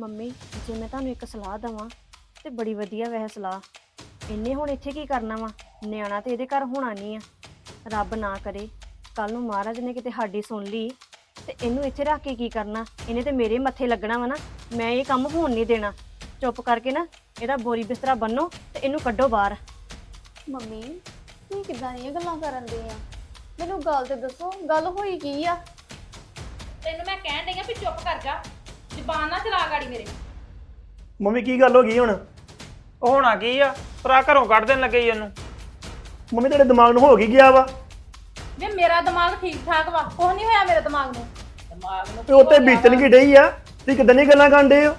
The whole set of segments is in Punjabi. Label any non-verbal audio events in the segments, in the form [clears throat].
ਮੰਮੀ ਜੇ ਮੈਂ ਤੁਹਾਨੂੰ ਇੱਕ ਸਲਾਹ ਦਵਾਂ ਤੇ ਬੜੀ ਵਧੀਆ ਵੈਸੇ ਸਲਾਹ। ਇੰਨੇ ਹੁਣ ਇੱਥੇ ਕੀ ਕਰਨਾ ਵਾ? ਨਿਆਣਾ ਤੇ ਇਹਦੇ ਘਰ ਹੋਣਾ ਨਹੀਂ ਆ। ਰੱਬ ਨਾ ਕਰੇ ਕੱਲ ਨੂੰ ਮਹਾਰਾਜ ਨੇ ਕਿਤੇ ਸਾਡੀ ਸੁਣ ਲਈ ਤੇ ਇਹਨੂੰ ਇੱਥੇ ਰੱਖ ਕੇ ਕੀ ਕਰਨਾ? ਇਹਨੇ ਤੇ ਮੇਰੇ ਮੱਥੇ ਲੱਗਣਾ ਵਾ ਨਾ ਮੈਂ ਇਹ ਕੰਮ ਹੋਣ ਨਹੀਂ ਦੇਣਾ। ਚੁੱਪ ਕਰਕੇ ਨਾ ਇਹਦਾ ਬੋਰੀ ਬਿਸਤਰਾ ਬੰਨੋ ਤੇ ਇਹਨੂੰ ਕੱਢੋ ਬਾਹਰ। ਮੰਮੀ ਤੁਸੀਂ ਕਿੱਦਾਂ ਦੀਆਂ ਗੱਲਾਂ ਕਰਨ ਦੇ ਆ? ਮੈਨੂੰ ਗੱਲ ਤੇ ਦੱਸੋ ਗੱਲ ਹੋਈ ਕੀ ਆ? ਤੈਨੂੰ ਮੈਂ ਕਹਿਣ ਡਈ ਆ ਵੀ ਚੁੱਪ ਕਰ ਜਾ। ਜ਼ਬਾਨ ਨਾ ਚਲਾ ਗਾੜੀ ਮੇਰੇ। ਮੰਮੀ ਕੀ ਗੱਲ ਹੋ ਗਈ ਹੁਣ? ਉਹ ਹੋਣਾ ਕੀ ਆ? ਭਰਾ ਘਰੋਂ ਕੱਢ ਦੇਣ ਲੱਗੇ ਈ ਇਹਨੂੰ ਮੰਮੀ ਤੇਰੇ ਦਿਮਾਗ ਨੂੰ ਹੋ ਗਈ ਗਿਆ ਵਾ? ਵੇ ਮੇਰਾ ਦਿਮਾਗ ਠੀਕ ਠਾਕ ਵਾ। ਕੁਛ ਨਹੀਂ ਹੋਇਆ ਮੇਰੇ ਦਿਮਾਗ ਨੂੰ। ਦਿਮਾਗ ਨੂੰ ਤੇ ਉੱਤੇ ਬੀਤਣ ਕੀ ਡਈ ਆ? ਤੁਸੀਂ ਕਿਦਾਂ ਦੀਆਂ ਗੱਲਾਂ ਕਰਦੇ ਹੋ?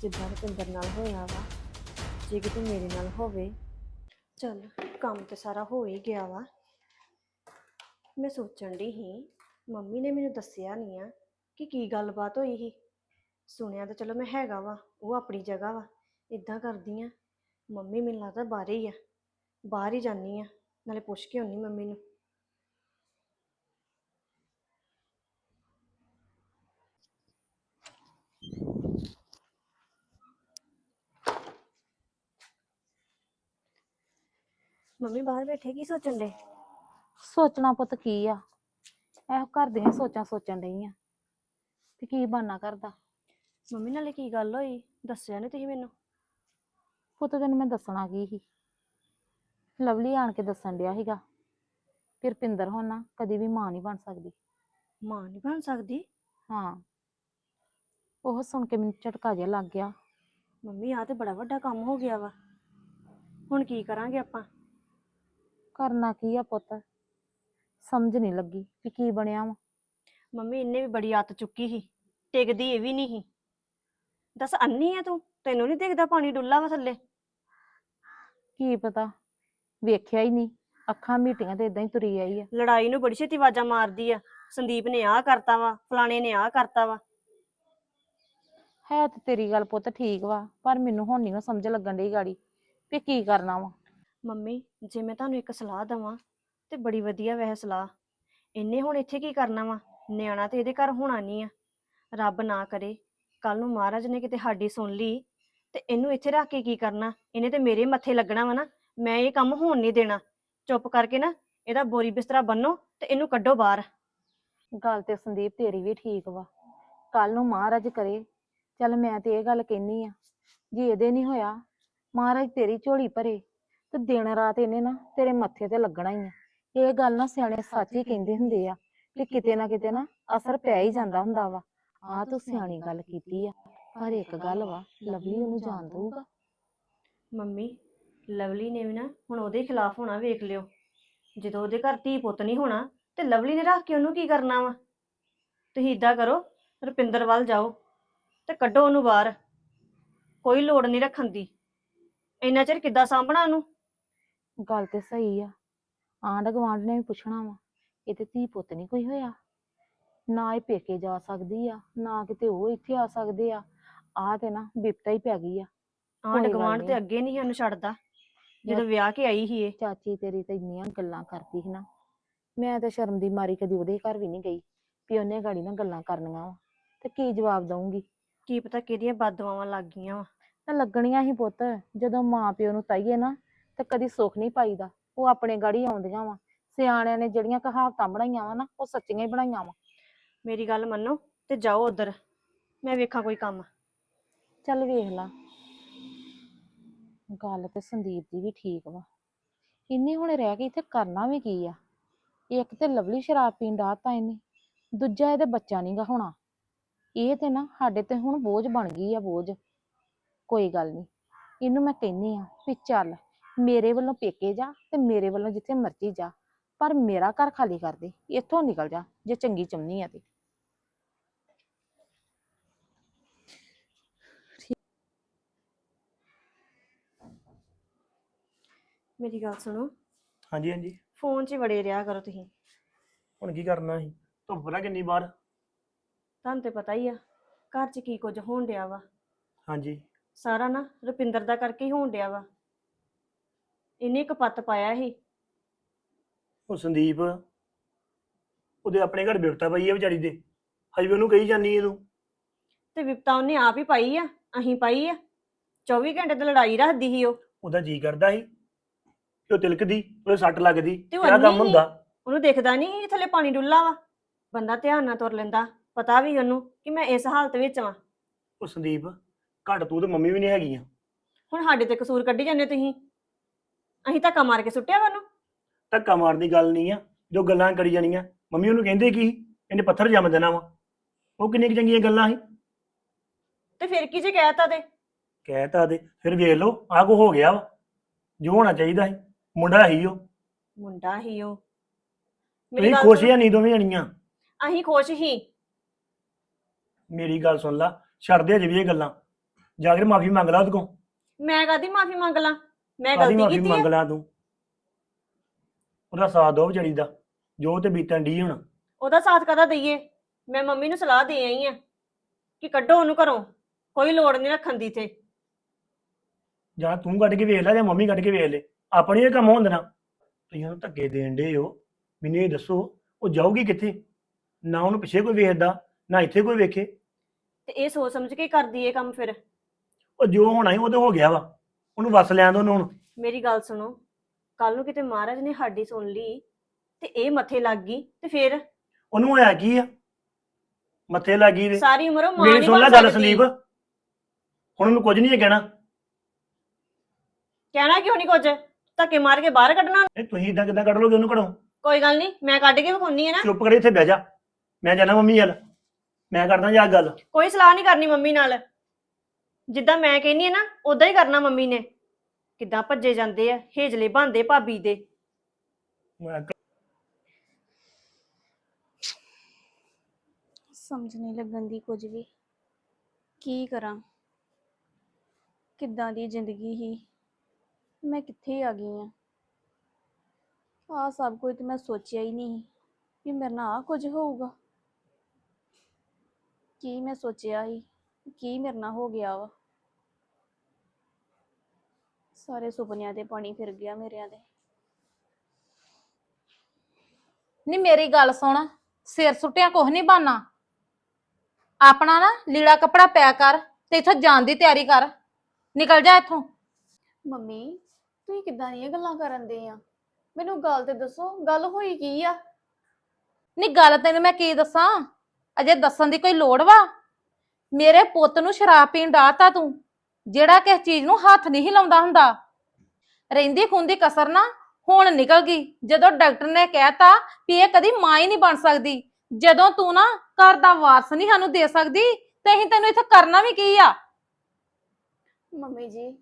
ਜਿੱਦਾਂ ਰੁਪਿੰਦਰ ਨਾਲ ਹੋਇਆ ਵਾ। ਜੇ ਕਿਤੇ ਮੇਰੇ ਨਾਲ ਹੋਵੇ ਚਲ ਕੰਮ ਤੇ ਸਾਰਾ ਹੋ ਹੀ ਗਿਆ ਵਾ। ਮੈਂ ਸੋਚਣ ਦੀ ਸੀ ਮੰਮੀ ਨੇ ਮੈਨੂੰ ਦੱਸਿਆ ਨਹੀਂ ਆ ਕਿ ਕੀ ਗੱਲਬਾਤ ਹੋਈ ਸੀ। ਸੁਣਿਆ ਤਾਂ ਚਲੋ ਮੈਂ ਹੈਗਾ ਵਾ, ਉਹ ਆਪਣੀ ਜਗ੍ਹਾ ਵਾ ਇਦਾਂ ਕਰਦੀ ਆ। ਮੰਮੀ ਮੈਨੂੰ ਲੱਗਦਾ ਬਾਹਰ ਹੀ ਆ, ਬਾਹਰ ਹੀ ਜਾਨੀ ਆ, ਨਾਲੇ ਪੁੱਛ ਕੇ ਆਉਣੀ ਮੰਮੀ ਨੂੰ। ਮੰਮੀ ਬਾਹਰ ਬੈਠੇ ਕੀ ਸੋਚਣ ਦੇ ਸੋਚਣਾ ਪੁੱਤ ਕੀ ਆ, ਇਹੋ ਘਰ ਦੀਆਂ ਸੋਚਾਂ ਸੋਚਣ ਡਈ ਆ ਤੇ ਕੀ ਬਾਨਾ ਕਰਦਾ ਮੰਮੀ ਨਾਲੇ ਕੀ ਗੱਲ ਹੋਈ? ਦੱਸਿਆ ਨਹੀਂ ਤੁਸੀਂ ਮੈਨੂੰ? ਪੁੱਤ ਤੈਨੂੰ ਮੈਂ ਦੱਸਣਾ ਕੀ ਸੀ? ਲਵਲੀ ਆਣ ਕੇ ਦੱਸਣ ਡਿਆ ਸੀਗਾ ਫਿਰ ਪਿੰਦਰ ਹੋਣਾ ਕਦੀ ਵੀ ਮਾਂ ਨਹੀਂ ਬਣ ਸਕਦੀ। ਮਾਂ ਨਹੀਂ ਬਣ ਸਕਦੀ? ਹਾਂ। ਉਹ ਸੁਣ ਕੇ ਮੈਨੂੰ ਝਟਕਾ ਜਿਹਾ ਲੱਗ ਗਿਆ। ਮੰਮੀ ਆ ਤੇ ਬੜਾ ਵੱਡਾ ਕੰਮ ਹੋ ਗਿਆ ਵਾ। ਹੁਣ ਕੀ ਕਰਾਂਗੇ ਆਪਾਂ? ਕਰਨਾ ਕੀ ਆ ਪੁੱਤ? ਸਮਝ ਨਹੀਂ ਲੱਗੀ ਕਿ ਕੀ ਬਣਿਆ ਵਾ। ਮੰਮੀ ਇਹਨੇ ਵੀ ਬੜੀ ਆਤ ਚੁੱਕੀ ਸੀ। ਟਿਕਦੀ ਇਹ ਵੀ ਨਹੀਂ ਸੀ। ਦੱਸ ਅੰਨੀ ਆ ਤੂੰ? ਤੈਨੂੰ ਨਹੀਂ ਦਿਖਦਾ ਪਾਣੀ ਡੁੱਲਾ ਵਾ ਥੱਲੇ? ਕੀ ਪਤਾ? ਵੇਖਿਆ ਹੀ ਨਹੀਂ। ਅੱਖਾਂ ਮੀਟੀਆਂ ਤੇ ਇਦਾਂ ਹੀ ਤੁਰੀ ਆਈ ਆ। ਲੜਾਈ ਨੂੰ ਬੜੀ ਛੇਤੀ ਆਵਾਜ਼ਾਂ ਮਾਰਦੀ ਆ। ਸੰਦੀਪ ਨੇ ਆਹ ਕਰਤਾ ਵਾ ਫਲਾਣੇ ਨੇ ਆਹ ਕਰਤਾ ਵਾ। ਹੈ ਤੇ ਤੇਰੀ ਗੱਲ ਪੁੱਤ ਠੀਕ ਵਾ ਪਰ ਮੈਨੂੰ ਹੁਣ ਨਹੀਂ ਸਮਝ ਲੱਗਣ ਡਈ ਗਾੜੀ ਵੀ ਕੀ ਕਰਨਾ ਵਾ। ਮੰਮੀ ਜੇ ਮੈਂ ਤੁਹਾਨੂੰ ਇੱਕ ਸਲਾਹ ਦਵਾਂ ਤੇ ਬੜੀ ਵਧੀਆ ਵੈਸੇ ਸਲਾਹ। ਇਹਨੇ ਹੁਣ ਇੱਥੇ ਕੀ ਕਰਨਾ ਵਾ? ਨਿਆਣਾ ਤੇ ਇਹਦੇ ਘਰ ਹੋਣਾ ਨਹੀਂ ਆ। ਰੱਬ ਨਾ ਕਰੇ। ਕੱਲ ਨੂੰ ਮਹਾਰਾਜ ਨੇ ਕਿਤੇ ਸਾਡੀ ਸੁਣ ਲਈ ਤੇ ਇਹਨੂੰ ਇੱਥੇ ਰੱਖ ਕੇ ਕੀ ਕਰਨਾ? ਇਹਨੇ ਤੇ ਮੇਰੇ ਮੱਥੇ ਲੱਗਣਾ ਵਾ ਨਾ ਮੈਂ ਇਹ ਕੰਮ ਹੋਣ ਨਹੀਂ ਦੇਣਾ। ਚੁੱਪ ਕਰਕੇ ਨਾ ਇਹਦਾ ਬੋਰੀ ਬਿਸਤਰਾ ਬੰਨੋ ਤੇ ਇਹਨੂੰ ਕੱਢੋ ਬਾਹਰ। ਗੱਲ ਤੇ ਸੰਦੀਪ ਤੇਰੀ ਵੀ ਠੀਕ ਵਾ। ਕੱਲ ਨੂੰ ਮਹਾਰਾਜ ਕਰੇ। ਚੱਲ ਮੈਂ ਤੇ ਇਹ ਗੱਲ ਕਹਿਨੀ ਆ ਜੇ ਇਹਦੇ ਨਹੀਂ ਹੋਇਆ ਮਹਾਰਾਜ ਤੇਰੀ ਝੋਲੀ ਭਰੇ ਤੇ ਦਿਨ ਰਾਤ ਇਹਨੇ ਨਾ ਤੇਰੇ ਮੱਥੇ ਤੇ ਲੱਗਣਾ ਹੀ ਆ। ਇਹ ਗੱਲ ਨਾ ਸਿਆਣੇ ਸੱਚ ਹੀ ਕਹਿੰਦੇ ਹੁੰਦੇ ਆ ਕਿ ਕਿਤੇ ਨਾ ਕਿਤੇ ਨਾ ਅਸਰ ਪੈ ਹੀ ਜਾਂਦਾ ਹੁੰਦਾ ਵਾ। ਆ ਤੂੰ ਸਿਆਣੀ ਗੱਲ ਕੀਤੀ ਆ। ਪਰ ਇੱਕ ਗੱਲ ਵਾ ਲਵਲੀ ਉਹਨੂੰ ਜਾਣ ਦਊਗਾ? ਮੰਮੀ ਲਵਲੀ ਨੇ ਵੀ ਨਾ ਹੁਣ ਉਹਦੇ ਖਿਲਾਫ ਹੋਣਾ ਵੇਖ ਲਿਓ। ਜਦੋਂ ਉਹਦੇ ਘਰ ਧੀ ਪੁੱਤ ਨਹੀਂ ਹੋਣਾ ਤੇ ਲਵਲੀ ਨੇ ਰੱਖ ਕੇ ਉਹਨੂੰ ਕੀ ਕਰਨਾ ਵਾ? ਤੁਸੀਂ ਇਦਾਂ ਕਰੋ ਰੁਪਿੰਦਰ ਵੱਲ ਜਾਓ ਤੇ ਕੱਢੋ ਉਹਨੂੰ ਬਾਹਰ। ਕੋਈ ਲੋੜ ਨਹੀਂ ਰੱਖਣ ਦੀ। ਇੰਨਾ ਚਿਰ ਕਿੱਦਾਂ ਸਾਂਭਣਾ ਉਹਨੂੰ? ਗੱਲ ਤੇ ਸਹੀ ਆ। ਆਂਢ ਗੁਆਂਢ ਨੇ ਵੀ ਪੁੱਛਣਾ ਵਾ ਇਹ ਤੇ ਧੀ ਪੁੱਤ ਨਹੀਂ ਕੋਈ ਹੋਇਆ? ਨਾ ਇਹ ਪੇਕੇ ਜਾ ਸਕਦੀ ਆ ਨਾ ਕਿਤੇ ਉਹ ਇੱਥੇ ਆ ਸਕਦੇ ਆ। ਆ ਤੇ ਨਾ ਬਿਪਤਾ ਹੀ ਪੈ ਗਈ ਆ। ਆਂਢ ਕੋਈ ਗੱਲ ਗੁਆਂਢ ਤੇ ਨਹੀਂ। ਅੱਗੇ ਨਹੀਂ ਸਾਨੂੰ ਛੱਡਦਾ ਜਦੋਂ ਯਾਰ- ਵਿਆਹ ਕੇ ਆਈ ਸੀ ਇਹ। ਚਾਚੀ ਤੇਰੀ ਤੇ ਇੰਨੀਆਂ ਗੱਲਾਂ ਕਰਦੀ ਸੀ ਨਾ। ਮੈਂ ਤੇ ਸ਼ਰਮ ਦੀ ਮਾਰੀ ਕਦੀ ਉਹਦੇ ਘਰ ਵੀ ਨਹੀਂ ਗਈ ਵੀ ਉਹਨੇ ਗਾੜੀ ਨਾਲ ਗੱਲਾਂ ਕਰਨੀਆਂ ਵਾ। ਤੇ ਕੀ ਜਵਾਬ ਦਊਂਗੀ? ਕੀ ਪਤਾ ਕਿਹਦੀਆਂ ਬਦਦੁਆਵਾਂ ਲੱਗ ਗਈਆਂ ਵਾ। ਤਾਂ ਲੱਗਣੀਆਂ ਹੀ ਪੁੱਤ ਜਦੋਂ ਮਾਂ ਪਿਓ ਨੂੰ ਤਾਈਏ ਨਾ ਤੇ ਕਦੀ ਸੁੱਖ ਨਹੀਂ ਪਾਈਦਾ। ਉਹ ਆਪਣੇ ਗਾੜੀ ਆਉਂਦੀਆਂ ਵਾ। ਸਿਆਣਿਆਂ ਨੇ ਜਿਹੜੀਆਂ ਕਹਾਵਤਾਂ ਬਣਾਈਆਂ ਵਾ ਨਾ ਉਹ ਸੱਚੀਆਂ ਹੀ ਬਣਾਈਆਂ ਵਾ। ਮੇਰੀ ਗੱਲ ਮੰਨੋ ਤੇ ਜਾਓ ਉਧਰ। ਮੈਂ ਵੇਖਾਂ ਕੋਈ ਕੰਮ। ਚੱਲ ਵੇਖ ਲਾ। ਗੱਲ ਤੇ ਸੰਦੀਪ ਦੀ ਵੀ ਠੀਕ ਵਾ। ਇਹਨੇ ਹੁਣ ਰਹਿ ਕੇ ਇੱਥੇ ਕਰਨਾ ਵੀ ਕੀ ਆ? ਇੱਕ ਤੇ ਲਵਲੀ ਸ਼ਰਾਬ ਪੀਣ ਡਾਤਾ ਇਹਨੇ, ਦੂਜਾ ਇਹਦੇ ਬੱਚਾ ਨਹੀਂਗਾ ਹੋਣਾ। ਇਹ ਤੇ ਨਾ ਸਾਡੇ ਤੇ ਹੁਣ ਬੋਝ ਬਣ ਗਈ ਆ, ਬੋਝ। ਕੋਈ ਗੱਲ ਨਹੀਂ ਇਹਨੂੰ ਮੈਂ ਕਹਿੰਨੀ ਆ ਵੀ ਚੱਲ, ਮੇਰੇ ਵੱਲੋਂ ਪੇਕੇ ਜਾ ਤੇ ਮੇਰੇ ਵੱਲੋਂ ਜਿੱਥੇ ਮਰਜ਼ੀ ਜਾ, ਪਰ ਮੇਰਾ ਘਰ ਖਾਲੀ ਕਰ ਦੇ, ਇੱਥੋਂ ਨਿਕਲ ਜਾ, ਜੇ ਚੰਗੀ ਚਾਹੁੰਦੀ ਆ ਤੇ। ਮੇਰੀ ਗੱਲ ਸੁਣੋ। ਹਾਂਜੀ ਹਾਂਜੀ। ਫੋਨ 'ਚ ਹੀ ਵੜੇ ਰਿਹਾ ਕਰੋ ਤੁਸੀਂ। ਹੁਣ ਕੀ ਕਰਨਾ ਸੀ? ਧੁੱਪ ਪਤਾ ਕਿੰਨੀ ਬਾਹਰ। ਤੁਹਾਨੂੰ ਤੇ ਪਤਾ ਹੀ ਆ ਘਰ 'ਚ ਕੀ ਕੁਝ ਹੋਣ ਡਿਆ ਵਾ। ਹਾਂਜੀ। ਸਾਰਾ ਨਾ ਰੁਪਿੰਦਰ ਦਾ ਕਰਕੇ ਹੀ ਹੋਣ ਡਿਆ ਵਾ। ਇਹਨੇ ਇੱਕ ਪੱਤ ਪਾਇਆ ਸੀ। ਉਹ ਸੰਦੀਪ ਉਹਦੇ ਆਪਣੇ ਘਰ ਬਿਪਤਾ ਪਈ ਆ ਵਿਚਾਰੀ ਦੇ। ਹਜੇ ਵੀ ਉਹਨੂੰ ਕਹੀ ਜਾਂਦੀ ਇਹਨੂੰ ਤੇ। ਵਿਪਤਾ ਉਹਨੇ ਆਪ ਹੀ ਪਾਈ ਆ ਅਹੀਂ ਪਾਈ ਆ। 24 ਘੰਟੇ ਤੇ ਲੜਾਈ ਰੱਖਦੀ ਸੀ ਉਹ। ਉਹਦਾ ਜੀ ਕਰਦਾ ਸੀ। ਉਹ ਤਿਲਕਦੀ ਉਹਦੇ ਸੱਟ ਲੱਗਦੀ ਤੇ ਉਹ ਕੰਮ ਅੰਨੀ ਹੁੰਦਾ? ਉਹਨੂੰ ਦਿਖਦਾ ਨਹੀਂ ਥੱਲੇ ਪਾਣੀ ਡੁੱਲਾ ਵਾ। ਬੰਦਾ ਧਿਆਨ ਨਾਲ ਤੁਰ ਲੈਂਦਾ ਪਤਾ ਵੀ ਉਹਨੂੰ ਕਿ ਮੈਂ ਇਸ ਹਾਲਤ ਵਿੱਚ ਵਾਂ। ਉਹ ਸੰਦੀਪ ਘੱਟ ਤੂੰ ਤੇ ਮੰਮੀ ਵੀ ਨਹੀਂ ਹੈਗੀਆਂ। ਹੁਣ ਸਾਡੇ ਤੇ ਕਸੂਰ ਕੱਢੀ ਜਾਂਦੇ ਤੁਸੀਂ। ਅਸੀਂ ਧੱਕਾ ਮਾਰ ਕੇ ਸੁੱਟਿਆ ਵਾ ਉਹਨੂੰ। ਧੱਕਾ ਮਾਰਨ ਦੀ ਗੱਲ ਨਹੀਂ ਆ ਜੋ ਗੱਲਾਂ ਕਰੀ ਜਾਣੀਆਂ। ਮੰਮੀ ਉਹਨੂੰ ਕਹਿੰਦੇ ਕੀ ਇਹਨੇ ਪੱਥਰ ਜੰਮ ਦੇਣਾ ਵਾ। ਉਹ ਕਿੰਨੀਆਂ ਕੁ ਚੰਗੀਆਂ ਗੱਲਾਂ ਸੀ। ਤੇ ਫਿਰ ਕੀ ਜੇ ਕਹਿਤਾ ਤੇ? ਕਹਿਤਾ ਦੇ ਫਿਰ ਵੇਖ ਲਓ ਆਹ ਕੋ ਹੋ ਗਿਆ ਵਾ। ਜੋ ਹੋਣਾ ਚਾਹੀਦਾ ਸੀ। ਮੁੰਡਾ ਹੀ ਉਹ। ਮੁੰਡਾ ਹੀ ਉਹ। ਤੁਸੀਂ ਗੱਲ ਖੁਸ਼ ਸੁਣੋ, ਜਾਂ ਨਹੀਂ ਦੋਵੇਂ ਜਣੀਆਂ? ਅਸੀਂ ਖੁਸ਼ ਹੀ। ਮੇਰੀ ਗੱਲ ਸੁਣ ਲਾ ਛੱਡ ਦੇ ਅਜੇ ਵੀ ਇਹ ਗੱਲਾਂ। ਜਾ ਕੇ ਮਾਫੀ ਮੰਗ ਲਾ ਉਹਦੇ ਕੋਲ। ਮੈਂ ਕਾਦੀ ਮਾਫੀ ਮੰਗ ਲਾਂ? ਮੈਂ ਕਾਦੀ ਗਲਤੀ ਮਾਫੀ ਕੀਤੀ ਮੰਗ ਹੈ ਲਾ ਤੂੰ? ਉਹਦਾ ਸਾਥ ਦੋ ਵਿਚਾਰੀ ਦਾ ਜੋ ਤੇ ਬੀਤਣ ਦੀ ਹੁਣ। ਉਹਦਾ ਸਾਥ ਕਦਾ ਦਈਏ? ਮੈਂ ਮੰਮੀ ਨੂੰ ਸਲਾਹ ਦੇ ਆਈ ਆ ਕਿ ਕੱਢੋ ਉਹਨੂੰ ਘਰੋਂ। ਕੋਈ ਲੋੜ ਨਹੀਂ ਰੱਖਣ ਦੀ ਤੇ ਜਾਂ ਤੂੰ ਕੱਢ ਕੇ ਵੇਖ ਲੈ ਜਾਂ ਮੰਮੀ ਕੱਢ ਕੇ ਵੇਖ ਲੈ। ਆਪਣੀ ਇਹ ਕੰਮ ਹੋਣ ਦੇਣਾ ਤੁਸੀਂ ਉਹਨੂੰ ਧੱਕੇ ਦੇਣ ਦੇ ਹੋ ਮੈਨੂੰ ਇਹ ਦੱਸੋ ਉਹ ਜਾਊਗੀ ਕਿੱਥੇ? ਨਾ ਉਹਨੂੰ ਪਿੱਛੇ ਕੋਈ ਵੇਖਦਾ ਨਾ ਇੱਥੇ ਕੋਈ ਵੇਖੇ। ਤੇ ਇਹ ਸੋਚ ਸਮਝ ਕੇ ਹੀ ਕਰਦੀ ਇਹ ਕੰਮ ਫਿਰ? ਉਹ ਜੋ ਹੋਣਾ ਸੀ ਉਹ ਤੇ ਹੋ ਗਿਆ ਵਾ। ਉਹਨੂੰ ਵਸ ਲੈਣ ਦੋ ਉਹਨੂੰ ਹੁਣ। ਮੇਰੀ ਗੱਲ ਸੁਣੋ ਕੱਲ ਨੂੰ ਕਿਤੇ ਮਹਾਰਾਜ ਨੇ ਸਾਡੀ ਸੁਣ ਲਈ ਤੇ ਇਹ ਮੱਥੇ ਲੱਗ ਗਈ ਤੇ ਫਿਰ? ਉਹਨੂੰ ਹੋਇਆ ਕੀ ਆ? ਮੱਥੇ ਲੱਗੀ ਦੇ ਸਾਰੀ ਉਮਰ ਉਹ ਮਾਂ ਮੇਰੀ ਨਹੀਂ ਸੁਣ ਲੈ ਬਣ ਗੱਲ ਸਕਦੀ। ਸੰਦੀਪ। ਹੁਣ ਉਹਨੂੰ ਕੁਝ ਨਹੀਂ ਕਹਿਣਾ। ਕਹਿਣਾ ਕਿਉਂ ਨਹੀਂ ਕੁਝ? ਧੱਕੇ ਮਾਰ ਕੇ ਬਾਹਰ ਕੱਢਣਾ। ਇਹ ਤੁਸੀਂ ਇਦਾਂ ਕਿਦਾਂ ਕੱਢ ਲੋਗੇ ਉਹਨੂੰ ਘਰੋਂ? ਕੋਈ ਗੱਲ ਨਹੀਂ ਮੈਂ ਕੱਢ ਕੇ ਵਿਖਾਉਣੀ ਹੈ ਨਾ। ਚੁੱਪ ਕਰੇ ਇੱਥੇ ਬਹਿ ਜਾ। ਮੈਂ ਜਾਣਾ ਮੰਮੀ ਵੱਲ। ਮੈਂ ਕਰਦਾ ਜਾ ਗੱਲ। ਕੋਈ ਸਲਾਹ ਨਹੀਂ ਕਰਨੀ ਮੰਮੀ ਨਾਲ। ਜਿੱਦਾਂ ਮੈਂ ਕਹਿੰਨੀ ਹੈ ਨਾ ਉਦਾਂ ਹੀ ਕਰਨਾ ਮੰਮੀ ਨੇ। ਕਿੱਦਾਂ ਭੱਜੇ ਜਾਂਦੇ ਆ ਹੇਜਲੇ ਬੰਦੇ ਭਾਬੀ ਦੇ। ਮੈਂ ਸਮਝ ਨਹੀਂ ਲੱਗਣ ਦੀ ਕੁਝ ਵੀ। ਕੀ ਕਰਾਂ? ਕਿੱਦਾਂ ਦੀ ਜ਼ਿੰਦਗੀ ਹੀ ਮੈਂ ਕਿੱਥੇ ਆ ਗਈ ਆ? ਆ ਸਭ ਕੁਝ ਤੇ ਮੈਂ ਸੋਚਿਆ ਹੀ ਨਹੀਂ ਕਿ ਮੇਰੇ ਨਾਲ ਆ ਕੁਝ ਹੋਊਗਾ। ਕੀ ਮੈਂ ਸੋਚਿਆ ਸੀ? ਕੀ ਮੇਰੇ ਨਾਲ ਹੋ ਗਿਆ ਵਾ? ਸਾਰੇ ਸੁਪਨਿਆਂ ਤੇ ਪਾਣੀ ਫਿਰ ਗਿਆ ਮੇਰਿਆਂ ਦੇ। ਨਹੀਂ ਮੇਰੀ ਗੱਲ ਸੁਣ ਸਿਰ ਸੁੱਟਿਆ ਕੁਛ ਨਹੀਂ ਬਾਨਾ। ਆਪਣਾ ਨਾ ਲੀੜਾ ਕੱਪੜਾ ਪਿਆ ਕਰ ਤੇ ਇੱਥੋਂ ਜਾਣ ਦੀ ਤਿਆਰੀ ਕਰ। ਨਿਕਲ ਜਾ ਇੱਥੋਂ। ਮੰਮੀ ਤੁਸੀਂ ਕਿੱਦਾਂ ਦੀਆਂ ਗੱਲਾਂ ਕਰਨ ਦੇ ਆ? ਮੈਨੂੰ ਗੱਲ ਤੇ ਦੱਸੋ ਗੱਲ ਹੋਈ ਕੀ ਆ? ਨਹੀਂ ਗੱਲ ਤੈਨੂੰ ਮੈਂ ਕੀ ਦੱਸਾਂ? ਅਜੇ ਦੱਸਣ ਦੀ ਕੋਈ ਲੋੜ ਵਾ? ਮੇਰੇ ਪੁੱਤ ਨੂੰ ਸ਼ਰਾਬ ਪੀਣ ਡਾਤਾ ਤੂੰ ਜਿਹੜਾ ਕਿਸ ਚੀਜ਼ ਨੂੰ ਹੱਥ ਨਹੀਂ ਲਾਉਂਦਾ ਹੁੰਦਾ। ਰਹਿੰਦੀ ਖੁੰਦੀ ਕਸਰ ਨਾ ਹੁਣ ਨਿਕਲ ਗਈ। ਜਦੋਂ ਡਾਕਟਰ ਨੇ ਕਹਿਤਾ ਵੀ ਇਹ ਕਦੀ ਮਾਂ ਹੀ ਨਹੀਂ ਬਣ ਸਕਦੀ ਜਦੋਂ ਤੂੰ ਨਾ ਘਰ ਦਾ ਵਾਰਸ ਨਹੀਂ ਸਾਨੂੰ ਦੇ ਸਕਦੀ ਤੇ ਅਸੀਂ ਤੈਨੂੰ ਇੱਥੇ ਕਰਨਾ ਵੀ ਕੀ ਆ? ਮੰਮੀ ਜੀ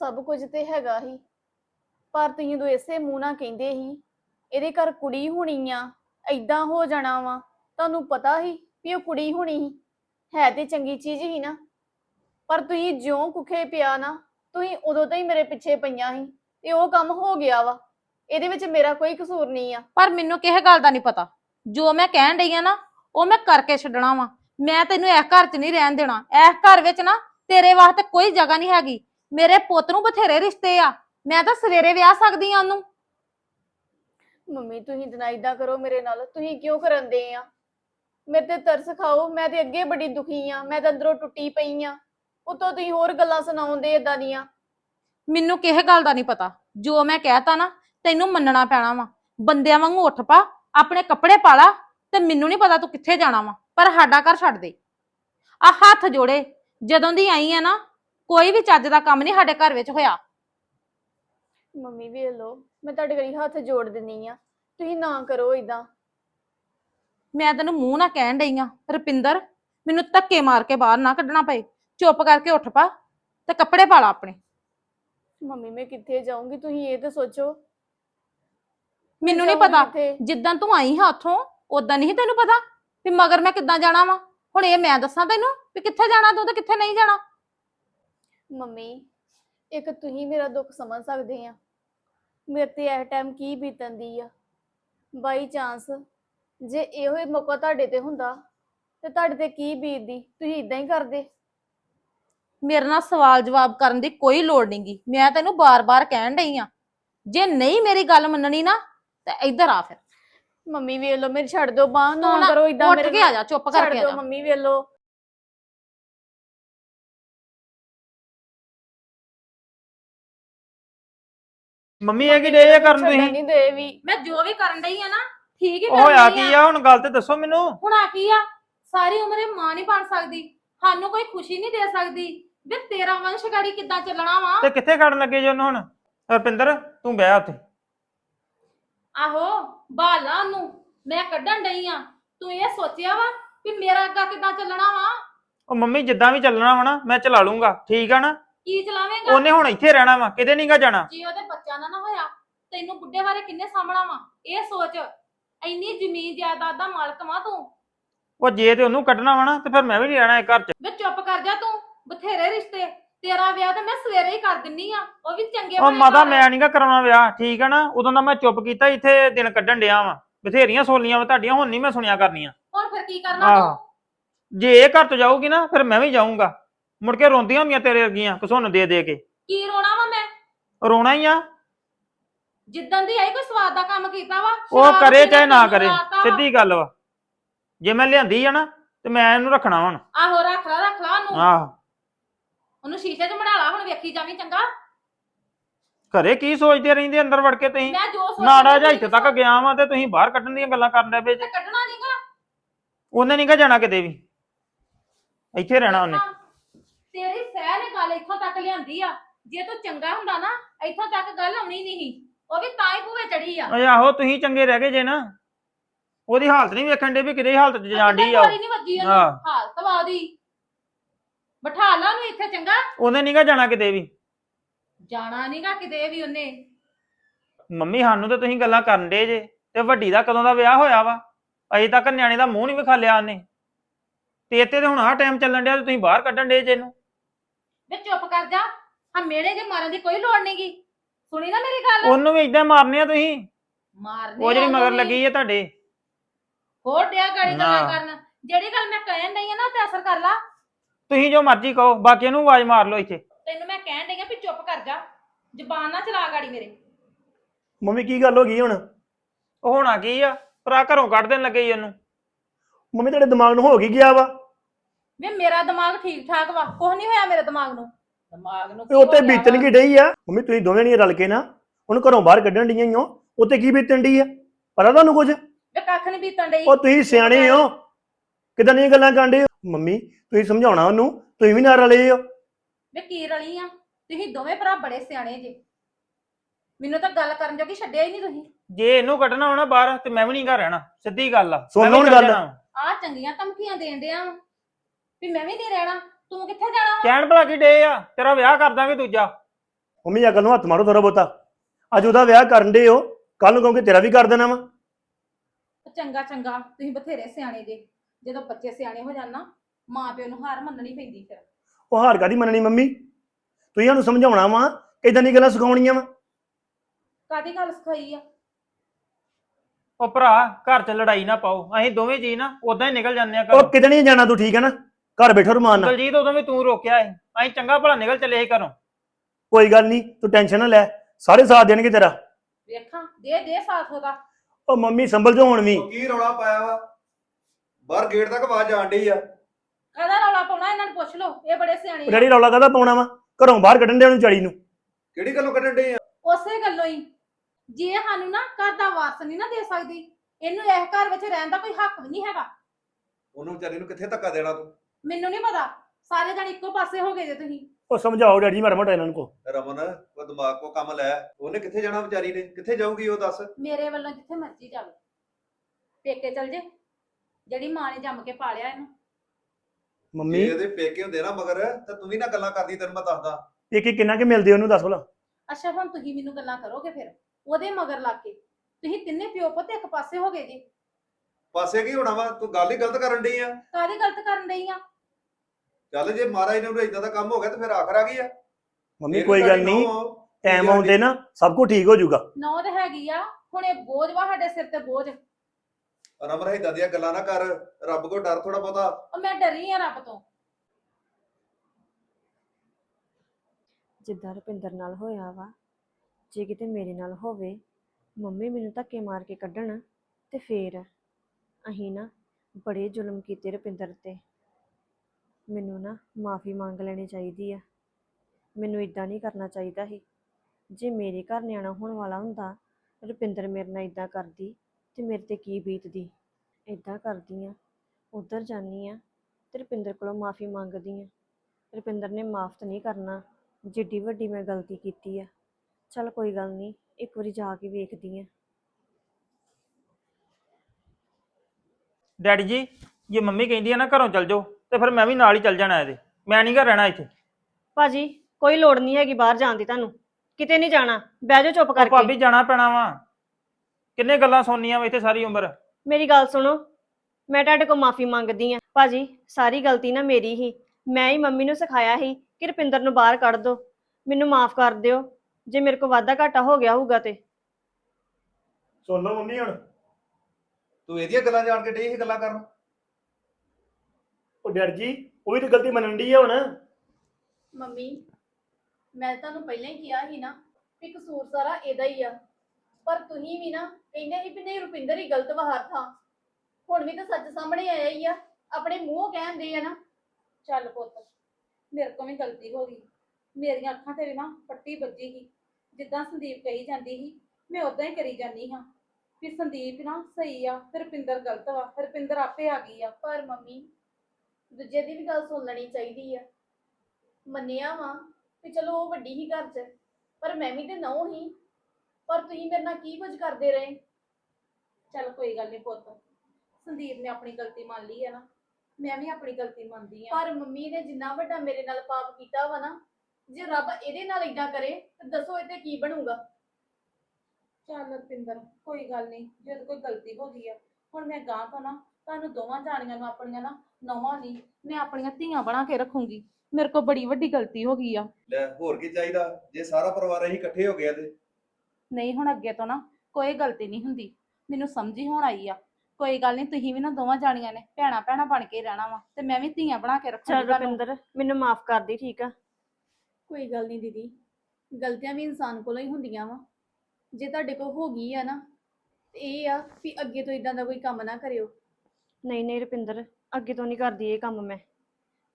ਸਭ ਕੁਝ ਤੇ ਹੈਗਾ ਹੀ। ਪਰ ਤੁਸੀਂ ਦੋ ਇਸੇ ਮੂੰਹ ਨਾਲ ਕਹਿੰਦੇ ਸੀ, ਇਹਦੇ ਘਰ ਕੁੜੀ ਹੋਣੀ ਆ ਐਦਾਂ ਹੋ ਜਾਣਾ ਵਾ, ਤੁਹਾਨੂੰ ਪਤਾ ਸੀ ਵੀ ਉਹ ਕੁੜੀ ਹੋਣੀ ਸੀ, ਹੈ ਤੇ ਚੰਗੀ ਚੀਜ਼ ਹੀ ਨਾ। ਪਰ ਤੁਸੀਂ ਜਿਉਂ ਕੁਖੇ ਪਿਆ ਨਾ, ਤੁਸੀਂ ਉਦੋਂ ਤੋਂ ਹੀ ਮੇਰੇ ਪਿੱਛੇ ਪਈਆਂ ਸੀ, ਤੇ ਉਹ ਕੰਮ ਹੋ ਗਿਆ ਵਾ, ਇਹਦੇ ਵਿੱਚ ਮੇਰਾ ਕੋਈ ਕਸੂਰ ਨਹੀਂ ਆ। ਪਰ ਮੈਨੂੰ ਕਿਸੇ ਗੱਲ ਦਾ ਨਹੀਂ ਪਤਾ, ਜੋ ਮੈਂ ਕਹਿਣ ਡਈ ਆ ਨਾ, ਉਹ ਮੈਂ ਕਰਕੇ ਛੱਡਣਾ ਵਾ, ਮੈਂ ਤੈਨੂੰ ਇਸ ਘਰ 'ਚ ਨਹੀਂ ਰਹਿਣ ਦੇਣਾ, ਇਸ ਘਰ ਵਿੱਚ ਨਾ ਤੇਰੇ ਵਾਸਤੇ ਕੋਈ ਜਗ੍ਹਾ ਨਹੀਂ ਹੈਗੀ, ਮੇਰੇ ਪੁੱਤ ਨੂੰ ਬਥੇਰੇ ਰਿਸ਼ਤੇ ਆ ਮੈਂ ਤਾਂ ਸਵੇਰੇ ਵਿਆਹ ਸਕਦੀ ਆ ਉਹਨੂੰ। ਮੰਮੀ ਤੁਸੀਂ ਤਾਂ ਇਦਾਂ ਕਰੋ ਮੇਰੇ ਨਾਲ। ਤੁਸੀਂ ਕਿਉਂ ਕਰਨ ਦੇ ਆ? ਮੇਰੇ ਤੇ ਤਰਸ ਖਾਓ। ਮੈਂ ਤੇ ਅੱਗੇ ਬੜੀ ਦੁਖੀ ਆ। ਮੈਂ ਤਾਂ ਅੰਦਰੋਂ ਟੁੱਟੀ ਪਈ ਆ। ਉਤੋਂ ਤੁਸੀਂ ਹੋਰ ਗੱਲਾਂ ਸੁਣਾਉਂਦੇ ਏਦਾਂ ਦੀਆਂ। ਮੈਨੂੰ ਕਿਸੇ ਗੱਲ ਦਾ ਨਹੀਂ ਪਤਾ। ਜੋ ਮੈਂ ਕਹਿਤਾ ਨਾ ਤੈਨੂੰ ਮੰਨਣਾ ਪੈਣਾ ਵਾ। ਬੰਦਿਆਂ ਵਾਂਗੂ ਉੱਠ ਪਾ ਆਪਣੇ ਕੱਪੜੇ ਪਾ ਲਾ ਤੇ ਮੈਨੂੰ ਨਹੀਂ ਪਤਾ ਤੂੰ ਕਿੱਥੇ ਜਾਣਾ ਵਾ। ਪਰ ਸਾਡਾ ਘਰ ਛੱਡ ਦੇ। ਆ ਹੱਥ ਜੋੜੇ। ਜਦੋਂ ਦੀ ਆਈ ਆ ਨਾ ਕੋਈ ਵੀ ਚੱਜ ਦਾ ਕੰਮ ਨਹੀਂ ਸਾਡੇ ਘਰ ਵਿੱਚ ਹੋਇਆ। ਮੰਮੀ ਵੇਖ ਲਓ। ਮੈਂ ਤੁਹਾਡੇ ਗਲੀ ਹੱਥ ਜੋੜ ਦਿੰਨੀ ਆ। ਤੁਸੀਂ ਨਾ ਕਰੋ ਇਦਾਂ ਮੈਂ ਤੈਨੂੰ ਮੂੰਹ ਨਾ ਕਹਿਣ ਡਈ ਆ ਰੁਪਿੰਦਰ ਮੈਨੂੰ ਧੱਕੇ ਮਾਰ ਕੇ ਬਾਹਰ ਨਾ ਕੱਢਣਾ ਪਏ। ਚੁੱਪ ਕਰਕੇ ਉੱਠ ਪਾ ਤੇ ਕੱਪੜੇ ਪਾ ਲਾ ਆਪਣੇ। ਮੰਮੀ ਮੈਂ ਕਿੱਥੇ ਜਾਊਂਗੀ? ਤੁਸੀਂ ਇਹ ਤਾਂ ਸੋਚੋ। ਮੈਨੂੰ ਨਹੀਂ ਪਤਾ ਕਿੱਥੇ? ਜਿੱਦਾਂ ਤੂੰ ਆਈ ਹਾਂ ਉੱਥੋਂ ਉਦਾਂ ਨਹੀਂ ਤੈਨੂੰ ਪਤਾ ਵੀ ਮਗਰ ਮੈਂ ਕਿੱਦਾਂ ਜਾਣਾ ਵਾ। ਹੁਣ ਇਹ ਮੈਂ ਦੱਸਾਂ ਤੈਨੂੰ ਵੀ ਕਿੱਥੇ ਜਾਣਾ ਤੂੰ ਤੇ ਕਿੱਥੇ ਨਹੀਂ ਜਾਣਾ। ਮੰਮੀ ਇੱਕ ਤੁਸੀਂ ਮੇਰਾ ਦੁੱਖ ਸਮਝ ਸਕਦੇ ਆ। ਮੇਰੇ ਤੇ ਇਸ ਟਾਈਮ ਕੀ ਬੀਤਣ ਦੀ ਆ। ਬਾਈ ਚਾਂਸ ਜੇ ਇਹੋ ਹੀ ਮੌਕਾ ਤੁਹਾਡੇ ਤੇ ਹੁੰਦਾ ਤੇ ਤੁਹਾਡੇ ਤੇ ਕੀ ਬੀਤਦੀ? ਤੁਸੀਂ ਇਦਾਂ ਹੀ ਕਰਦੇ। ਮੇਰੇ ਨਾਲ ਸਵਾਲ ਜਵਾਬ ਕਰਨ ਦੀ ਕੋਈ ਲੋੜ ਨਹੀਂਗੀ ਮੈਂ ਤੈਨੂੰ ਬਾਰ-ਬਾਰ ਕਹਿਣ ਡਈ ਆ। ਜੇ ਨਹੀਂ ਮੇਰੀ ਗੱਲ ਮੰਨਣੀ ਨਾ ਤੇ ਇੱਧਰ ਆ ਫਿਰ। ਮੰਮੀ ਵੇਖ ਲਓ ਮੇਰੀ ਛੱਡ ਦਿਓ ਬਾਹ ਨਾ ਕਰੋ ਇਦਾਂ ਉੱਠ ਮੇਰੇ ਕੇ ਆ ਜਾ ਚੁੱਪ ਕਰਕੇ ਆ ਦਿਓ ਜਾ। ਮੰਮੀ ਵੇਖ ਲਓ। ਮੰਮੀ ਇਹ ਕੀ ਡੇ ਕਰਨ ਛੱਡਣ ਤੁਸੀਂ? ਨਹੀਂ ਦੇ ਵੀ। ਮੈਂ ਜੋ ਵੀ ਕਰਨ ਡਈ ਆ ਨਾ ਠੀਕ ਹੀ ਉਹ ਕਰਨ ਹੋਇਆ ਡਈ ਕੀ ਆ। ਹੁਣ ਗੱਲ ਤੇ ਦੱਸੋ ਮੈਨੂੰ। ਹੁਣ ਆ ਕੀ ਆ? ਸਾਰੀ ਉਮਰ ਇਹ ਮਾਂ ਨਹੀਂ ਬਣ ਸਕਦੀ। ਸਾਨੂੰ ਕੋਈ ਖੁਸ਼ੀ ਨਹੀਂ ਦੇ ਸਕਦੀ। ਵੇ ਤੇਰਾ ਵੰਸ਼ ਗਾੜੀ ਕਿੱਦਾਂ ਚੱਲਣਾ ਵਾ? ਤੇ ਕਿੱਥੇ ਖੜਨ ਲੱਗੇ ਜੀ ਉਹਨੂੰ ਹੁਣ? ਰਪਿੰਦਰ ਤੂੰ ਬਹਿ ਉੱਥੇ। ਆਹੋ ਬਾਲਾ ਨੂੰ ਮੈਂ ਕੱਢਣ ਡਈ ਆ। ਤੂੰ ਇਹ ਸੋਚਿਆ ਵਾ ਵੀ ਮੇਰਾ ਅੱਗਾ ਕਿੱਦਾਂ ਚੱਲਣਾ ਵਾ? ਉਹ ਮੰਮੀ ਜਿੱਦਾਂ ਵੀ ਚੱਲਣਾ ਵਾ ਨਾ ਮੈਂ ਚਲਾ ਲੂੰਗਾ। ਠੀਕ ਆ ਨਾ? ਕੀ ਚਲਾਵੇਂਗਾ? ਉਹਨੇ ਹੁਣ ਇੱਥੇ ਰਹਿਣਾ ਵਾ ਕਿਤੇ ਨਹੀਂਗਾ ਜਾਣਾ। ਜੇ ਉਹਦੇ ਬੱਚਾ ਨਾ ਨਾ ਹੋਇਆ ਤੈਨੂੰ ਬੁੱਢੇ ਬਾਰੇ ਕਿੰਨੇ ਸਾਂਭਣਾ ਵਾ? ਇਹ ਸੋਚ ਇੰਨੀ ਜ਼ਮੀਨ ਜਾਇਦਾਦ ਦਾ ਮਾਲਕ ਵਾ ਤੂੰ। ਉਹ ਜੇ ਤੇ ਉਹਨੂੰ ਕੱਢਣਾ ਵਾ ਨਾ ਤੇ ਫਿਰ ਮੈਂ ਵੀ ਨਹੀਂ ਰਹਿਣਾ ਇਹ ਘਰ 'ਚ। ਵੇ ਚੁੱਪ ਕਰ ਜਾ ਤੂੰ ਬਥੇਰੇ ਰਿਸ਼ਤੇ। ਤੇਰਾ ਵਿਆਹ ਤਾਂ ਮੈਂ ਸਵੇਰੇ ਹੀ ਕਰ ਦਿੰਨੀ ਆ ਉਹ ਵੀ ਚੰਗੇ ਉਹ ਭਲੇ ਮਾਤਾ ਘਰ। ਮੈਂ ਨਹੀਂਗਾ ਕਰਾਉਣਾ ਵਿਆਹ ਠੀਕ ਆ ਨਾ? ਉਦੋਂ ਦਾ ਮੈਂ ਚੁੱਪ ਕੀਤਾ ਇੱਥੇ ਦਿਨ ਕੱਢਣ ਡਿਆ ਵਾਂ। ਬਥੇਰੀਆਂ ਸੋਲੀਆਂ ਵਾ ਤੁਹਾਡੀਆਂ ਹੁਣ ਨਹੀਂ ਮੈਂ ਸੁਣਿਆ ਕਰਨੀਆਂ। ਹੁਣ ਫਿਰ ਕੀ ਕਰਨਾ ਤੂੰ? ਜੇ ਇਹ ਘਰ ਤੋਂ ਜਾਊਗੀ ਨਾ ਫਿਰ ਮੈਂ ਵੀ ਜਾਊਂਗਾ। ਮੁੜ ਕੇ ਰੋਂਦੀਆਂ ਹੁੰਦੀਆਂ ਤੇਰੇ ਵਰਗੀਆਂ ਘਸੁੰਨ ਦੇ ਦੇ ਕੇ। ਕੀ ਰੋਣਾ ਵਾ ਮੈਂ? ਰੋਣਾ ਹੀ ਆ। ਜਿੱਦਣ ਦੀ ਆਈ ਕੋਈ ਸਵਾਦ ਦਾ ਕੰਮ ਕੀਤਾ ਵਾ ਉਹ ਸ਼ਰਾਬ ਕਰੇ ਚਾਹੇ ਨਾ ਕਰੇ। ਸਿੱਧੀ ਗੱਲ ਵਾ। ਜੇ ਮੈਂ ਲਿਆਂਦੀ ਆ ਨਾ ਤੇ ਮੈਂ ਇਹਨੂੰ ਰੱਖਣਾ ਹੁਣ। ਆਹੋ ਰੱਖ ਲਾ ਰੱਖ ਲਾ ਉਹਨੂੰ। ਆਹ। ਉਹਨੂੰ ਸ਼ੀਸ਼ੇ 'ਚ ਬਣਾ ਲਾ ਹੁਣ ਵੇਖੀ ਜਾਵੀਂ ਚੰਗਾ। ਘਰੇ ਕੀ ਸੋਚਦੇ ਰਹਿੰਦੇ ਅੰਦਰ ਵੜ ਕੇ ਤੁਸੀਂ? ਮੈਂ ਜੋ ਸੋਚਦੀ ਨਾੜਾ ਸੀ ਜਾਂ ਇੱਥੇ ਤੱਕ ਗਿਆ ਵਾਂ ਤੇ ਤੁਸੀਂ ਬਾਹਰ ਕੱਢਣ ਦੀਆਂ ਗੱਲਾਂ ਕਰਨ ਲੱਗੇ ਤੇ ਕੱਢਣਾ ਨਹੀਂਗਾ ਉਹਨੇ ਨਹੀਂਗਾ ਜਾਣਾ ਕਿਤੇ ਵੀ। ਇੱਥੇ ਰਹਿਣਾ ਉਹਨੇ। ਤੇਰੀ ਸਹਿ ਨੇ ਗੱਲ ਇੱਥੋਂ ਤੱਕ ਲਿਆਂਦੀ ਆ। ਜੇ ਤੂੰ ਚੰਗਾ ਹੁੰਦਾ ਨਾ ਇੱਥੋਂ ਤੱਕ ਗੱਲ ਆਉਣੀ ਨਹੀਂ ਉਹ ਵੀ ਤਾਂ ਹੀ ਭੂਵੇ ਚੜੀ ਆ। ਓਏ ਆਹੋ ਤੁਸੀਂ ਚੰਗੇ ਰਹਿ ਗਏ ਜੇ ਨਾ। ਉਹਦੀ ਹਾਲਤ ਨਹੀਂ ਵੇਖਣ ਦੇ ਵੀ ਕਿਹਦੇ ਹਾਲਤ 'ਚ ਜਾਂਦੀ ਆ ਉਹ। ਨਹੀਂ ਵੱਜੀ ਉਹਨੂੰ। ਹਾਂ। ਹਾਲਤ ਵਾ ਉਹਦੀ। ਬਿਠਾ ਲਾ ਉਹਨੂੰ ਇੱਥੇ ਚੰਗਾ। ਉਹਨੇ ਨਹੀਂਗਾ ਜਾਣਾ ਕਿਤੇ ਵੀ। ਜਾਣਾ ਨਹੀਂਗਾ ਕਿਤੇ ਵੀ ਉਹਨੇ। ਮੰਮੀ ਸਾਨੂੰ ਤਾਂ ਤੁਸੀਂ ਗੱਲਾਂ ਕਰਨ ਦੇ ਜੇ। ਤੇ ਵੱਡੀ ਦਾ ਕਦੋਂ ਦਾ ਵਿਆਹ ਹੋਇਆ ਵਾ? ਅਜੇ ਤੱਕ ਨਿਆਣੇ ਦਾ ਮੂੰਹ ਨਹੀਂ ਵਿਖਾ ਲਿਆ ਉਹਨੇ। ਤੇ ਇੱਥੇ ਤੇ ਹੁਣ ਆਹ ਟਾਈਮ ਚੱਲਣ ਡਿਆ ਤੇ ਤੁਸੀਂ ਬਾਹਰ ਕੱਢਣ ਦੇ ਜੇ ਇਹਨੂੰ। ਵੇ ਚੁੱਪ ਕਰ ਜਾ। ਹਾਂ ਮੇੜੇ ਜੇ ਮਾਰਨ ਦੀ ਕੋਈ ਲੋੜ ਨਹੀਂਗੀ ਸੁਣੀ ਨਾ ਮੇਰੀ ਗੱਲ? ਉਹਨੂੰ ਵੀ ਇਦਾਂ ਮਾਰਨੇ ਆ ਤੁਸੀਂ? ਮਾਰਨੀ ਉਹ ਜਿਹੜੀ ਆ ਮਗਰ ਲੱਗੀ ਹੈ ਤੁਹਾਡੇ। ਹੋਰ ਡਿਆ ਗਾੜੀ ਗੱਲਾਂ ਨਾ। ਕਰਨ। ਜਿਹੜੀ ਗੱਲ ਮੈਂ ਕਹਿਣ ਡਈ ਆ ਨਾ ਤੇ ਅਸਰ ਕਰ ਲਾ। ਤੁਸੀਂ ਜੋ ਮਰਜ਼ੀ ਕਹੋ ਬਾਕੀ ਇਹਨੂੰ ਆਵਾਜ਼ ਮਾਰ ਲਓ ਇੱਥੇ। ਤੈਨੂੰ ਮੈਂ ਕਹਿਣ ਡਈ ਆ ਵੀ ਚੁੱਪ ਕਰ ਜਾ। ਜ਼ਬਾਨ ਨਾ ਚਲਾ ਗਾੜੀ ਮੇਰੇ। ਮੰਮੀ ਕੀ ਗੱਲ ਹੋ ਗਈ ਹੁਣ? ਉਹ ਹੋਣਾ ਕੀ ਆ? ਭਰਾ ਘਰੋਂ ਕੱਢ ਦੇਣ ਲੱਗੇ ਈ ਉਹਨੂੰ। ਮੰਮੀ ਤੁਹਾਡੇ ਦਿਮਾਗ ਨੂੰ ਹੋ ਗਈ ਗਿਆ ਵਾ। ਵੇ ਮੇਰਾ ਦਿਮਾਗ ਠੀਕ ਠਾਕ ਵਾ ਕੁਝ ਨਹੀਂ ਹੋਇਆ ਮੇਰੇ ਦਿਮਾਗ ਨੂੰ। ਦਿਮਾਗ ਨੂੰ ਤੇ ਉੱਤੇ ਬੀਤਣ ਕੀ ਡਈ ਆ? ਮੰਮੀ ਤੁਸੀਂ ਦੋਵੇਂ ਨਹੀਂ ਰਲ ਕੇ ਨਾ ਉਹਨੂੰ ਘਰੋਂ ਬਾਹਰ ਕੱਢਣ ਡੀਆਂ ਹੀ ਹੋ ਉੱਤੇ ਕੀ ਬੀਤਣ ਡਈ ਆ? ਪਤਾ ਤੁਹਾਨੂੰ ਕੁਝ ਵੇ ਕੱਖ ਨਹੀਂ ਬੀਤਣ ਡਈ। ਉਹ ਤੁਸੀਂ ਸਿਆਣੇ ਹੋ ਕਿਦਾਂ ਦੀਆਂ ਗੱਲਾਂ ਕਾਂਡੇ ਹੋ ਮੰਮੀ ਤੁਸੀਂ ਸਮਝਾਉਣਾ ਉਹਨੂੰ ਤੁਸੀਂ ਵੀ ਨਾਲ ਰਲੇ ਹੋ ਵੇ ਕੀ ਰਲੀ ਆ? ਤੁਸੀਂ ਦੋਵੇਂ ਭਰਾ ਬੜੇ ਸਿਆਣੇ ਜੇ। ਮੈਨੂੰ ਤਾਂ ਗੱਲ ਕਰਨ ਜੋਗੀ ਛੱਡਿਆ ਹੀ ਨਹੀਂ ਤੁਸੀਂ। ਜੇ ਇਹਨੂੰ ਕੱਢਣਾ ਹੋਣਾ ਬਾਹਰ ਤੇ ਮੈਂ ਵੀ ਨਹੀਂ ਘਰ ਰਹਿਣਾ। ਸਿੱਧੀ ਗੱਲ ਆ। ਸੁਣ ਮੈਂ ਲਓ ਵੀ ਹੁਣ ਚੱਲ ਗੱਲ। ਜਾਣਾ। ਆ ਚੰਗੀਆਂ ਧਮਕੀਆਂ ਦੇਣ ਡਿਆ ਵਾਂ। ਵੀ ਮੈਂ ਵੀ ਨਹੀਂ ਰਹਿਣਾ। ਤੂੰ ਕਿੱਥੇ ਜਾਣਾ? ਕਹਿਣ ਭਲਾ ਕੀ ਡੇ ਆ? ਤੇਰਾ ਵਿਆਹ ਕਰ ਦਾਂਗੇ ਦੂਜਾ। ਮੰਮੀ ਅਕਲ ਨੂੰ ਹੱਥ ਮਾਰੋ ਥੋੜਾ ਬਹੁਤਾ। ਅੱਜ ਉਹਦਾ ਵਿਆਹ ਕਰਨ ਦੇ ਹੋ। ਕੱਲ ਨੂੰ ਕਹੋਗੇ ਤੇਰਾ ਵੀ ਕਰ ਦੇਣਾ ਵਾ। ਚੰਗਾ ਚੰਗਾ। ਤੁਸੀਂ ਬਥੇਰੇ ਸਿਆਣੇ ਜੇ। ਜਦੋਂ ਬੱਚੇ ਸਿਆਣੇ ਹੋ ਜਾਣ ਨਾ ਮਾਂ ਪਿਓ ਨੂੰ ਹਾਰ ਮੰਨਣੀ ਪੈਂਦੀ ਫਿਰ। ਉਹ ਹਾਰ ਕਾਦੀ ਮੰਨਣੀ ਮੰਮੀ? ਤੁਸੀਂ ਉਹਨੂੰ ਸਮਝਾਉਣਾ ਵਾ ਇਦਾਂ ਦੀਆਂ ਗੱਲਾਂ ਸਿਖਾਉਣੀਆਂ ਵਾ। ਕਾਦੀ ਗੱਲ ਸਿਖਾਈ ਆ? ਉਹ ਭਰਾ ਘਰ 'ਚ ਲੜਾਈ ਨਾ ਪਾਓ। ਅਸੀਂ ਦੋਵੇਂ ਜੀ ਨਾ ਉਦਾਂ ਹੀ ਨਿਕਲ ਜਾਂਦੇ ਆ ਉਹ ਘਰੋਂ। ਕਿਤੇ ਨਹੀਂ ਜਾਣਾ ਤੂੰ ਠੀਕ ਹੈ ਨਾ? ਘਰ ਬੈਠੋ ਰਮਾਨ ਨਾਲ। ਦਲਜੀਤ ਉਦੋਂ ਵੀ ਤੂੰ ਰੋਕਿਆ ਏ ਅਸੀਂ ਚੰਗਾ ਭਲਾ ਨਿਕਲ ਚੱਲੇ ਸੀ ਘਰੋਂ। ਕੋਈ ਗੱਲ ਨਹੀਂ ਤੂੰ ਟੈਨਸ਼ਨ ਨਾ ਲੈ ਸਾਰੇ ਸਾਥ ਦੇਣਗੇ ਤੇਰਾ। ਵੇਖਾਂ ਦੇ ਦੇ ਸਾਥ ਉਹਦਾ। ਉਹ ਮੰਮੀ ਸੰਭਲ ਜੋ ਹੁਣ ਵੀ। ਉਹ ਕੀ ਰੌਲਾ ਪਾਇਆ ਵਾ? ਬਾਹਰ ਗੇਟ ਤੱਕ ਆਵਾਜ਼ ਜਾਣ ਡਈ ਆ। ਕਾਹਦਾ ਰੌਲਾ ਪਾਉਣਾ? ਇਹਨਾਂ ਨੂੰ ਪੁੱਛ ਲਓ ਇਹ ਬੜੇ ਸਿਆਣੇ ਆ। ਡੈਡੀ ਰੌਲਾ ਕਾਹਦਾ ਪਾਉਣਾ ਵਾ? ਘਰੋਂ ਬਾਹਰ ਕੱਢਣ ਦੇ ਉਹਨੂੰ ਚੜੀ ਨੂੰ। ਕਿਹੜੀ ਗੱਲੋਂ ਕੱਢਣ ਡਈ ਆ? ਉਸੇ ਗੱਲੋਂ ਹੀ। ਜੇ ਸਾਨੂੰ ਨਾ ਘਰ ਦਾ ਵਾਰਸ ਨਹੀਂ ਨਾ ਦੇ ਸਕਦੀ ਇਹਨੂੰ ਇਸ ਘਰ ਵਿੱਚ ਰਹਿਣ ਦਾ ਕੋਈ ਹੱਕ ਵੀ ਨਹੀਂ ਹੈਗਾ। ਉਹਨੂੰ ਵਿਚਾਰੀ ਨੂੰ ਕਿੱਥੇ ਧੱਕਾ ਦੇਣਾ ਤੂੰ? ਮੈਨੂੰ ਨਹੀਂ ਪਤਾ। ਸਾਰੇ ਜਣ ਇੱਕੋ ਪਾਸੇ ਹੋ ਗਏ ਜੇ ਤੁਸੀਂ। ਉਹ ਸਮਝਾਓ ਡੈਡੀ ਮਾੜਾ ਮੋਟਾ ਇਹਨਾਂ ਨੂੰ ਰਮਨ ਉਹ ਦਿਮਾਗ ਕੋ ਕੰਮ ਲੈ। ਉਹਨੇ ਕਿੱਥੇ ਜਾਣਾ ਵਿਚਾਰੀ ਨੇ? ਕਿੱਥੇ ਜਾਊਗੀ ਉਹ ਦੱਸ? ਮੇਰੇ ਵੱਲੋਂ ਜਿੱਥੇ ਮਰਜ਼ੀ ਜਾਵੇ। ਪੇਕੇ ਚਲ ਜੇ। ਜਿਹੜੀ ਮਾਂ ਨੇ ਜੰਮ ਕੇ ਪਾਲਿਆ ਇਹਨੂੰ। ਜੇ ਮੰਮੀ ਇਹਦੇ ਪੇਕੇ ਹੁੰਦੇ ਨਾ ਮਗਰ ਤਾਂ ਤੂੰ ਵੀ ਨਾ ਗੱਲਾਂ ਕਰਦੀ ਤੈਨੂੰ ਮੈਂ ਦੱਸਦਾ। ਇੱਕ ਇੱਕ ਕਿੰਨਾ ਕਿ ਮਿਲਦੇ ਉਹਨੂੰ ਦੱਸ ਭਲਾ। ਅੱਛਾ ਹੁਣ ਤੁਸੀਂ ਮੈਨੂੰ ਗੱਲਾਂ ਕਰੋਗੇ ਫਿਰ? ਉਹਦੇ ਮਗਰ ਲੱਗ ਕੇ। ਤੁਸੀਂ ਤਿੰਨੇ ਪਿਓ ਪੁੱਤ ਇੱਕ ਪਾਸੇ ਹੋ ਗਏ ਜੀ। ਪਾਸੇ ਕੀ ਹੋਣਾ ਵਾ? ਤੂੰ ਗੱਲ ਹੀ ਗਲਤ ਕਰਨ ਡਈ ਆ। ਕਾਹਦੀ ਗਲਤ ਕਰਨ ਡਈ ਆ? ਚੱਲ ਜੇ ਮਹਾਰਾਜ ਨੇ ਉਹਨੂੰ ਇਦਾਂ ਦਾ ਕੰਮ ਹੋ ਗਿਆ ਤਾਂ ਫਿਰ ਆਖਰ ਆ ਗਈ ਆ। ਮੰਮੀ ਕੋਈ ਗੱਲ ਨਹੀਂ। ਟਾਈਮ ਆਉਂਦੇ ਨਾ ਸਭ ਕੁਝ ਠੀਕ ਹੋ ਜਾਊਗਾ। ਨੌ ਤੇ ਹੈਗੀ ਆ ਹੁਣ ਇਹ ਬੋਝ ਵਾ ਸਾਡੇ ਸਿਰ ਤੇ ਬੋਝ। ਰਮਨ ਇਦਾਂ ਦੀਆਂ ਗੱਲਾਂ ਨਾ ਕਰ ਰੱਬ ਕੋ ਡਰ ਥੋੜਾ ਬਹੁਤਾ। ਮੈਂ ਡਰੀ ਆ ਰੱਬ ਤੋਂ। ਜਿੱਦਾਂ ਰੁਪਿੰਦਰ ਨਾਲ ਹੋਇਆ ਵਾ ਜੇ ਕਿਤੇ ਮੇਰੇ ਨਾਲ ਹੋਵੇ ਮੰਮੀ ਮੈਨੂੰ ਧੱਕੇ ਮਾਰ ਕੇ ਕੱਢਣ ਤੇ ਫੇਰ ਅਹੀਂ ਨਾ ਬੜੇ ਜ਼ੁਲਮ ਕੀਤੇ ਰੁਪਿੰਦਰ ਤੇ। ਮੈਨੂੰ ਨਾ ਮਾਫੀ ਮੰਗ ਲੈਣੀ ਚਾਹੀਦੀ ਆ। ਮੈਨੂੰ ਇਦਾਂ ਨਹੀਂ ਕਰਨਾ ਚਾਹੀਦਾ ਸੀ। ਜੇ ਮੇਰੇ ਘਰ ਨਿਆਣਾ ਹੋਣ ਵਾਲਾ ਹੁੰਦਾ, ਰੁਪਿੰਦਰ ਮੇਰੇ ਨਾਲ ਇਦਾਂ ਕਰਦੀ ਤੇ ਮੇਰੇ ਤੇ ਕੀ ਬੀਤਦੀ। ਇਦਾਂ ਕਰਦੀ ਆ। ਉਧਰ ਜਾਨੀ ਆ ਤੇ ਰੁਪਿੰਦਰ ਕੋਲੋਂ ਮਾਫੀ ਮੰਗਦੀ ਆ। ਰੁਪਿੰਦਰ ਨੇ ਮਾਫ ਤਾਂ ਨਹੀਂ ਕਰਨਾ, ਜਿੱਡੀ ਵੱਡੀ ਮੈਂ ਗਲਤੀ ਕੀਤੀ ਆ। ਚਲ ਕੋਈ ਗੱਲ ਨਹੀਂ, ਇੱਕ ਵਾਰੀ ਜਾ ਕੇ ਵੇਖਦੀ ਆ। ਡੈਡੀ ਜੀ, ਜੇ ਮੰਮੀ ਕਹਿੰਦੀ ਆ ਨਾ ਘਰੋਂ ਚੱਲ ਜਾਓ। ਤੇ ਫਿਰ ਮੈਂ ਵੀ ਨਾਲ ਹੀ ਚੱਲ ਜਾਣਾ ਇਹਦੇ। ਮੈਂ ਨਹੀਂ ਘਰ ਰਹਿਣਾ ਇੱਥੇ। ਭਾਜੀ ਕੋਈ ਲੋੜ ਨਹੀਂ ਹੈਗੀ ਬਾਹਰ ਜਾਣ ਦੀ ਤੁਹਾਨੂੰ। ਕਿਤੇ ਨਹੀਂ ਜਾਣਾ। ਬਹਿ ਜਾਓ ਚੁੱਪ ਉਹ ਕਰਕੇ। ਭਾਬੀ ਜਾਣਾ ਪੈਣਾ ਵਾ। ਕਿੰਨੇ ਗੱਲਾਂ ਸੁਣਨੀਆਂ ਵਾ ਇੱਥੇ ਸਾਰੀ ਉਮਰ। ਮੇਰੀ ਗੱਲ ਸੁਣੋ। ਮੈਂ ਤੁਹਾਡੇ ਕੋਲ ਮਾਫੀ ਮੰਗਦੀ ਆ। ਭਾਜੀ ਸਾਰੀ ਗਲਤੀ ਨਾ ਮੇਰੀ ਹੀ। ਮੈਂ ਹੀ ਮੰਮੀ ਨੂੰ ਸਿਖਾਇਆ ਸੀ ਕਿ ਰੁਪਿੰਦਰ ਨੂੰ ਬਾਹਰ ਕੱਢ ਦਿਓ ਮੈਨੂੰ ਮਾਫ ਕਰ ਦਿਓ। ਜੇ ਮੇਰੇ ਕੋਲ ਵਾਧਾ ਘਾਟਾ ਹੋ ਗਿਆ ਹੋਊਗਾ ਤੇ। ਸੁਣ ਲਓ ਮੰਮੀ ਹੁਣ। ਤੂੰ ਇਹਦੀਆਂ ਗੱਲਾਂ ਜਾਣ ਕੇ ਡੇ ਇਹ ਗੱਲਾਂ ਕਰਨ? ਉਹ ਡਰ ਜੀ ਉਹ ਵੀ ਤਾਂ ਗਲਤੀ ਮੰਨਣ ਦੀ ਆ ਹੁਣ। ਮੰਮੀ ਮੈਂ ਤੁਹਾਨੂੰ ਪਹਿਲਾਂ ਹੀ ਕਿਹਾ ਸੀ ਨਾ ਕਿ ਕਸੂਰ ਸਾਰਾ ਇਹਦਾ ਹੀ ਆ। ਪਰ ਤੁਸੀਂ ਵੀ ਨਾ ਕਹਿੰਦੇ ਸੀ ਵੀ ਨਹੀਂ ਰੁਪਿੰਦਰ ਹੀ ਗਲਤ ਵਾ ਹਰ ਥਾਂ। ਹੁਣ ਵੀ ਤਾਂ ਸੱਚ ਸਾਹਮਣੇ ਆਇਆ ਹੀ ਆ। ਆਪਣੇ ਮੂੰਹੋਂ ਕਹਿੰਦੇ ਆ ਨਾ ਚੱਲ ਪੁੱਤ ਮੇਰੇ ਕੋਲ ਵੀ ਗਲਤੀ ਹੋ ਗਈ। ਮੇਰੀਆਂ ਅੱਖਾਂ ਤੇ ਵੀ ਨਾ ਪੱਟੀ ਵੱਜੀ ਸੀ। ਜਿੱਦਾਂ ਸੰਦੀਪ ਕਹੀ ਜਾਂਦੀ ਸੀ ਮੈਂ ਉਦਾਂ ਹੀ ਕਰੀ ਜਾਂਦੀ ਹਾਂ। ਵੀ ਸੰਦੀਪ ਨਾ ਸਹੀ ਆ ਤੇ ਰੁਪਿੰਦਰ ਗਲਤ ਵਾ ਰੁਪਿੰਦਰ ਆਪੇ ਆ ਗਈ ਆ। ਪਰ ਮੰਮੀ ਦੂਜੇ ਦੀ ਵੀ ਗੱਲ ਸੁਣ ਲੈਣੀ ਚਾਹੀਦੀ ਆ। ਮੰਨਿਆ ਵਾ ਕਿ ਚਲੋ ਉਹ ਵੱਡੀ ਹੀ ਘਰ 'ਚ ਪਰ ਮੈਂ ਵੀ ਤੇ ਨਹੁੰ ਹੀ। ਪਰ ਤੁਸੀਂ ਮੇਰੇ ਨਾਲ ਕੀ ਕੁਝ ਕਰਦੇ ਰਹੇ? ਚੱਲ ਕੋਈ ਗੱਲ ਨਹੀਂ ਪੁੱਤ ਸੰਦੀਪ ਨੇ ਆਪਣੀ ਗਲਤੀ ਮੰਨ ਲਈ ਆ ਨਾ ਮੈਂ ਵੀ ਆਪਣੀ ਗਲਤੀ ਮੰਨਦੀ ਆ। ਪਰ ਮੰਮੀ ਨੇ ਜਿੰਨਾ ਵੱਡਾ ਮੇਰੇ ਨਾਲ ਪਾਪ ਕੀਤਾ ਵਾ ਨਾ ਜੇ ਰੱਬ ਇਹਦੇ ਨਾਲ ਇਦਾਂ ਕਰੇ ਤੇ ਦੱਸੋ ਇਹਦੇ ਕੀ ਬਣੂਗਾ? ਚੱਲ ਰੁਪਿੰਦਰ ਕੋਈ ਗੱਲ ਨਹੀਂ ਜਦ ਕੋਈ ਗਲਤੀ ਹੋ ਗਈ ਆ ਹੁਣ ਮੈਂ ਗਾਂ ਤੋਂ ਨਾ ਤੁਹਾਨੂੰ ਦੋਵਾਂ ਜਾਣੀਆਂ ਨੂੰ ਆਪਣੀਆਂ ਨਾ ਨੌਵਾਂ ਨਹੀਂ ਮੈਂ ਆਪਣੀਆਂ ਧੀਆਂ ਬਣਾ ਕੇ ਰੱਖੂੰਗੀ। ਮੇਰੇ ਕੋਲ ਬੜੀ ਵੱਡੀ ਗਲਤੀ ਹੋ ਗਈ ਆ। ਲੈ ਹੋਰ ਕੀ ਚਾਹੀਦਾ? ਜੇ ਸਾਰਾ ਪਰਿਵਾਰ ਅਸੀਂ ਇਕੱਠੇ ਹੋ ਗਿਆ ਤੇ। ਨਹੀਂ ਹੁਣ ਅੱਗੇ ਤੋਂ ਨਾ ਕੋਈ ਗਲਤੀ ਨਹੀਂ ਹੁੰਦੀ। ਮੈਨੂੰ ਸਮਝ ਹੀ ਹੁਣ ਆਈ ਆ। ਕੋਈ ਗੱਲ ਨਹੀਂ ਤੁਸੀਂ ਵੀ ਨਾ ਦੋਵਾਂ ਜਾਣੀਆਂ ਨੇ ਭੈਣਾ ਭੈਣਾ ਬਣ ਕੇ ਰਹਿਣਾ ਵਾ ਤੇ ਮੈਂ ਵੀ ਧੀਆਂ ਬਣਾ ਕੇ ਰੱਖੂੰਗੀ ਚੱਲ ਤੁਹਾਨੂੰ। ਰੁਪਿੰਦਰ ਮੈਨੂੰ ਮਾਫ ਕਰ ਦੀ ਠੀਕ ਆ? ਕੋਈ ਗੱਲ ਨਹੀਂ ਦੀਦੀ। ਗਲਤੀਆਂ ਵੀ ਇਨਸਾਨ ਕੋਲੋਂ ਹੀ ਹੁੰਦੀਆਂ ਵਾ। ਜੇ ਤੁਹਾਡੇ ਕੋਲ ਹੋ ਗਈ ਆ ਨਾ ਤੇ ਇਹ ਆ ਵੀ ਅੱਗੇ ਤੋਂ ਇਦਾਂ ਦਾ ਕੋਈ ਕੰਮ ਨਾ ਕਰਿਓ। ਨਹੀਂ ਨਹੀਂ ਰੁਪਿੰਦਰ ਅੱਗੇ ਤੋਂ ਨਹੀਂ ਕਰਦੀ ਇਹ ਕੰਮ ਮੈਂ।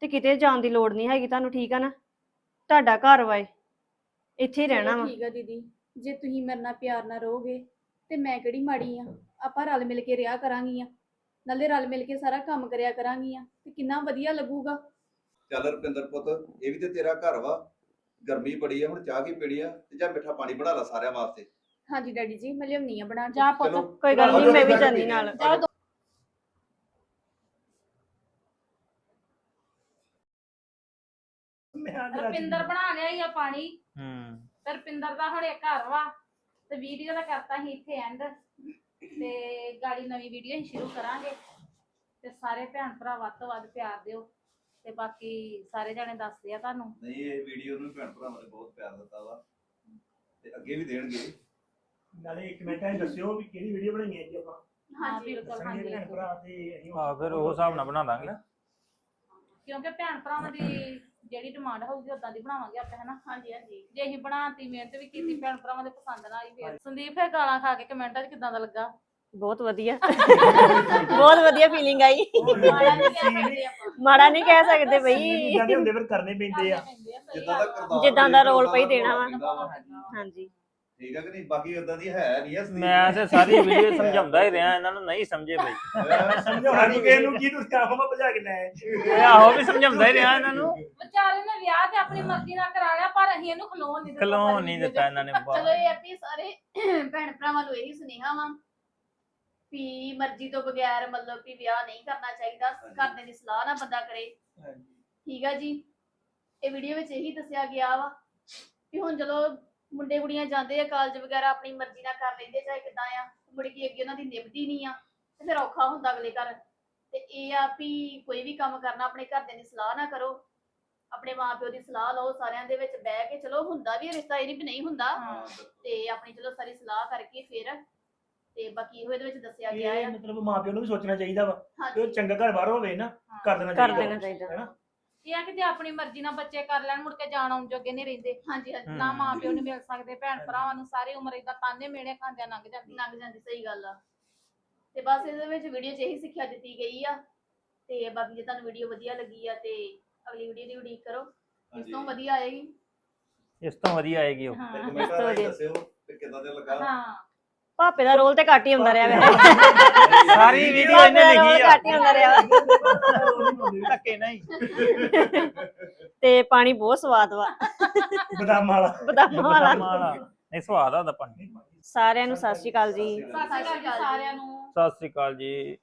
ਤੇ ਕਿਤੇ ਜਾਣ ਦੀ ਲੋੜ ਨਹੀਂ ਹੈਗੀ ਤੁਹਾਨੂੰ ਠੀਕ ਆ ਨਾ? ਤੁਹਾਡਾ ਘਰ ਵਾ ਇਹ। ਇੱਥੇ ਹੀ ਰਹਿਣਾ ਚਲੋ ਵਾ। ਠੀਕ ਆ ਦੀਦੀ ਜੇ ਤੁਸੀਂ ਮੇਰੇ ਨਾਲ ਪਿਆਰ ਨਾਲ ਰਹੋਗੇ ਤੇ ਮੈਂ ਕਿਹੜੀ ਮਾੜੀ ਆ? ਆਪਾਂ ਰਲ ਮਿਲ ਕੇ ਰਿਹਾ ਕਰਾਂਗੀਆਂ। ਨਾਲੇ ਰਲ ਮਿਲ ਕੇ ਸਾਰਾ ਕੰਮ ਕਰਿਆ ਕਰਾਂਗੀਆਂ ਤੇ ਕਿੰਨਾ ਵਧੀਆ ਲੱਗੂਗਾ। ਚੱਲ ਰੁਪਿੰਦਰ ਪੁੱਤ ਇਹ ਵੀ ਤੇ ਤੇਰਾ ਘਰ ਵਾ। ਗਰਮੀ ਬੜੀ ਆ ਹੁਣ ਚਾਹ ਕੀ ਪੀਣੀ ਆ? ਤੇ ਜਾ ਮਿੱਠਾ ਪਾਣੀ ਬਣਾ ਲੈ ਸਾਰਿਆਂ ਵਾਸਤੇ। ਹਾਂਜੀ ਡੈਡੀ ਜੀ ਮੈਂ ਲਿਆਉਣੀ ਆ ਬਣਾ ਕੇ। ਜਾ ਚਲੋ ਪੁੱਤ ਕੋਈ ਗੱਲ ਨਹੀਂ ਮੈਂ ਵੀ ਆ। ਨਾਲ। ਆਜੋ। ਮੈਂ ਆ ਗਿਆ ਰੁਪਿੰਦਰ ਬਣਾ ਲਿਆ ਹੀ ਆ ਪਾਣੀ। ਹੂੰ। ਤੇ ਰੁਪਿੰਦਰ ਦਾ ਹੁਣ ਇਹ ਘਰ ਵਾ। ਤੇ ਵੀਡੀਓ ਦਾ ਕਰਤਾ ਸੀ ਇੱਥੇ ਐਂਡ ਤੇ ਗਾੜੀ ਨਵੀਂ ਵੀਡੀਓ ਹੀ ਸ਼ੁਰੂ ਕਰਾਂਗੇ। ਤੇ ਸਾਰੇ ਭੈਣ ਭਰਾ ਵੱਧ ਤੋਂ ਵੱਧ ਪਿਆਰ ਦਿਓ। ਤੇ ਬਾਕੀ ਸਾਰੇ ਜਣੇ ਦੱਸਦੇ ਆ ਤੁਹਾਨੂੰ। ਨਹੀਂ ਇਹ ਵੀਡੀਓ ਨੂੰ ਭੈਣ ਭਰਾਵਾਂ ਨੇ ਬਹੁਤ ਪਿਆਰ ਦਿੱਤਾ ਵਾ। ਤੇ ਅੱਗੇ ਵੀ ਦੇਣਗੇ। ਨਾਲੇ ਇੱਕ ਮਿੰਟ ਇਹ ਦੱਸਿਓ ਵੀ ਕਿਹੜੀ ਵੀਡੀਓ ਬਣਾਈ ਹੈ ਜੀ ਆਪਾਂ? ਹਾਂ ਹਾਂਜੀ ਬਿਲਕੁਲ ਦੱਸਾਂਗੇ ਹਾਂਜੀ। ਭੈਣ ਭਰਾ ਤੇ ਅਸੀਂ ਆ ਫਿਰ ਉਹ ਹਿਸਾਬ ਨਾਲ ਬਣਾ ਦਾਂਗੇ ਕਿਉਂਕਿ ਭੈਣ ਭਰਾਵਾਂ ਦੀ ਜਿਹੜੀ ਡਿਮਾਂਡ ਹੋਊਗੀ ਉਦਾਂ ਦੀ ਬਣਾਵਾਂਗੇ ਆਪਾਂ ਹਨਾ? ਹਾਂਜੀ ਹਾਂਜੀ। ਜੇ ਅਸੀਂ ਬਣਾਤੀ ਮਿਹਨਤ ਵੀ ਕੀਤੀ ਭੈਣ ਭਰਾਵਾਂ ਦੇ ਪਸੰਦ ਨਾਲ ਹੀ ਫੇਰ। ਸੰਦੀਪ ਫੇਰ ਗਾਲਾਂ ਖਾ ਕੇ ਕਮੈਂਟਾਂ 'ਚ ਕਿਦਾਂ ਦਾ ਲੱਗਾ? ਬਹੁਤ ਵਧੀਆ। ਬਹੁਤ ਵਧੀਆ ਫੀਲਿੰਗ ਆਈ। ਮਾੜਾ ਨਹੀਂ ਕਹਿ ਸਕਦੇ ਆਪਾਂ। ਮਾੜਾ ਨਹੀਂ ਕਹਿ ਸਕਦੇ ਬਈ। ਜਿੱਦਾਂ ਦੇ ਹੁੰਦੇ ਫਿਰ ਕਰਨੇ ਪੈਂਦੇ ਆ। ਜਿੱਦਾਂ ਦਾ ਰੋਲ ਪਈ ਦੇਣਾ ਵਾ। ਹਾਂਜੀ। ਠੀਕ ਆ ਕਿ ਨਹੀਂ? ਬਾਕੀ ਉਦਾਂ ਦੀ ਹੈ ਨਹੀਂ ਅਸਲੀ ਮੈਂ ਤੇ ਸਾਰੀ ਵੀਡੀਓ ਸਮਝਾਉਂਦਾ ਹੀ ਰਿਹਾ ਇਹਨਾਂ ਨੂੰ ਨਹੀਂ ਸਮਝੇ ਬਈ। ਸਮਝਾਉਣਾ ਨਹੀਂ ਕਿਸੇ ਨੂੰ ਕੀ ਤੁਸੀਂ ਆਪ ਮੈਂ ਭਜਾ ਕੇ ਲੈ ਆਏ। ਇਹ ਆਹੋ ਵੀ ਸਮਝਾਉਂਦਾ ਹੀ ਰਿਹਾ ਇਹਨਾਂ ਨੂੰ। ਵਿਚਾਰੇ ਨੇ ਵਿਆਹ ਤੇ ਆਪਣੀ ਮਰਜ਼ੀ ਨਾਲ ਕਰਾ ਲਿਆ ਪਰ ਅਸੀਂ ਇਹਨੂੰ ਖਲੋਣ ਨਹੀਂ ਦਿੱਤਾ ਖਲੋਣ 'ਚ। ਦਿੱਤਾ ਇਹਨਾਂ ਨੇ ਚਲੋ ਇਹ ਆ ਵੀ ਸਾਰੇ [clears throat] ਭੈਣ ਭਰਾਵਾਂ ਨੂੰ ਇਹੀ ਸੁਨੇਹਾ ਵਾ ਵੀ ਮਰਜ਼ੀ ਤੋਂ ਬਗੈਰ ਮਤਲਬ ਕਿ ਵਿਆਹ ਨਹੀਂ ਕਰਨਾ ਚਾਹੀਦਾ ਘਰਦਿਆਂ ਦੀ ਸਲਾਹ ਨਾਲ ਬੰਦਾ ਕਰੇ। ਠੀਕ ਆ ਜੀ। ਇਹ ਵੀਡੀਓ ਵਿੱਚ ਇਹੀ ਦੱਸਿਆ ਗਿਆ ਵਾ ਕਿ ਹੁਣ ਜਦੋਂ ਮੁੰਡੇ ਕੁੜੀਆਂ ਜਾਂਦੇ ਆ ਕਾਲਜ ਵਗੈਰਾ ਆਪਣੀ ਮਰਜ਼ੀ ਨਾਲ ਕਰ ਲੈਂਦੇ ਚਾਹੇ ਕਿਦਾਂ ਆ ਮੁੜ ਕੇ ਅੱਗੇ ਉਹਨਾਂ ਦੀ ਨਿਭਦੀ ਨਹੀਂ ਆ ਤੇ ਫਿਰ ਔਖਾ ਹੁੰਦਾ ਅਗਲੇ ਘਰ। ਤੇ ਇਹ ਆ ਵੀ ਕੋਈ ਵੀ ਕੰਮ ਕਰਨਾ ਆਪਣੇ ਘਰਦਿਆਂ ਦੀ ਸਲਾਹ ਨਾ ਕਰੋ। ਆਪਣੇ ਮਾਪਿਓ ਦੀ ਸਲਾਹ ਲਓ ਸਾਰਿਆਂ ਦੇ ਵਿੱਚ ਬਹਿ ਕੇ ਚਲੋ ਹੁੰਦਾ ਵੀ ਇਹ ਰਿਸ਼ਤਾ ਇਹ ਨਹੀਂ ਵੀ ਨਹੀਂ ਹੁੰਦਾ। ਹਾਂ। ਤੇ ਆਪਣੀ ਚਲੋ ਸਾਰੀ ਸਲਾਹ ਕਰਕੇ ਫਿਰ ਤੇ ਬਾਕੀ ਇਹੋ ਇਹਦੇ ਵਿੱਚ ਦੱਸਿਆ ਗਿਆ ਇਹ ਆ। ਮਤਲਬ ਮਾਪਿਆਂ ਨੂੰ ਵੀ ਸੋਚਣਾ ਚਾਹੀਦਾ ਵਾ ਕਿ ਉਹ ਚੰਗਾ ਘਰ ਬਾਹਰ ਹੋਵੇ ਨਾ। ਕਰ ਦੇਣਾ ਕਰ ਚਾਹੀਦਾ ਦੇਣਾ ਚਾਹੀਦਾ। ਹੈਨਾ ਇਹ ਆ ਕਿ ਜੇ ਆਪਣੀ ਮਰਜ਼ੀ ਨਾਲ ਬੱਚੇ ਕਰ ਲੈਣ ਮੁੜ ਕੇ ਜਾਣ ਆਉਣ ਜੋਗੇ ਨਹੀਂ ਰਹਿੰਦੇ। ਹਾਂਜੀ ਹਾਂਜੀ। ਹਮ। ਨਾ ਮਾਂ ਪਿਓ ਨੂੰ ਮਿਲ ਸਕਦੇ ਭੈਣ ਭਰਾਵਾਂ ਨੂੰ ਸਾਰੀ ਉਮਰ ਇਦਾਂ ਤਾਨੇ ਮੇਣੇ ਖਾਂਦਿਆਂ ਲੰਘ ਜਾਂਦੀ। ਲੰਘ ਜਾਂਦੀ ਸਹੀ ਗੱਲ ਆ। ਤੇ ਬਸ ਇਹਦੇ ਵਿੱਚ ਵੀਡੀਓ 'ਚ ਇਹੀ ਸਿੱਖਿਆ ਦਿੱਤੀ ਗਈ ਆ। ਤੇ ਬਾਕੀ ਜੇ ਤੁਹਾਨੂੰ ਵੀਡੀਓ ਵਧੀਆ ਲੱਗੀ ਆ ਤੇ ਅਗਲੀ ਵੀਡੀਓ ਦੀ ਉਡੀਕ ਕਰੋ। ਇਸ। ਤੋਂ ਵਧੀਆ ਆਏਗੀ। ਇਸ ਤੋਂ ਵਧੀਆ ਆਏਗੀ ਉਹ। ਤੇ ਕਮੈਂਟਾਂ ਰਾਹੀਂ ਦੱਸਿਓ ਕਿ ਕਿੱਦਾਂ ਦਾ ਲੱਗਾ? ਹਾਂ। ਪਾਪੇ ਦਾ ਰੋਲ ਤੇ ਘੱਟ ਹੀ ਹੁੰਦਾ ਰਿਹਾ ਵੈਸੇ। ਸਾਰੀ ਵੀਡੀਓ ਇਹਨੇ ਦਾ ਰੋਲ ਲਿਖੀ ਆ। ਘੱਟ ਹੀ ਹੁੰਦਾ ਰਿਹਾ। ਵਾ। ਧੱਕੇ ਨਹੀਂ। ਤੇ ਪਾਣੀ ਬਹੁਤ ਸਵਾਦ ਵਾ। ਬਦਾਮਾਂ ਵਾਲਾ। ਬਦਾਮਾਂ ਵਾਲਾ। ਵਾਲਾ। ਨਹੀਂ ਸਵਾਦ ਆਦਾ ਪਾਣੀ। ਸਾਰਿਆਂ ਨੂੰ ਸਤਿ ਸ਼੍ਰੀ ਅਕਾਲ ਜੀ। ਸਤਿ ਸ਼੍ਰੀ ਅਕਾਲ ਜੀ। ਸਾਰਿਆਂ ਨੂੰ। ਸਤਿ ਸ੍ਰੀ ਅਕਾਲ ਜੀ।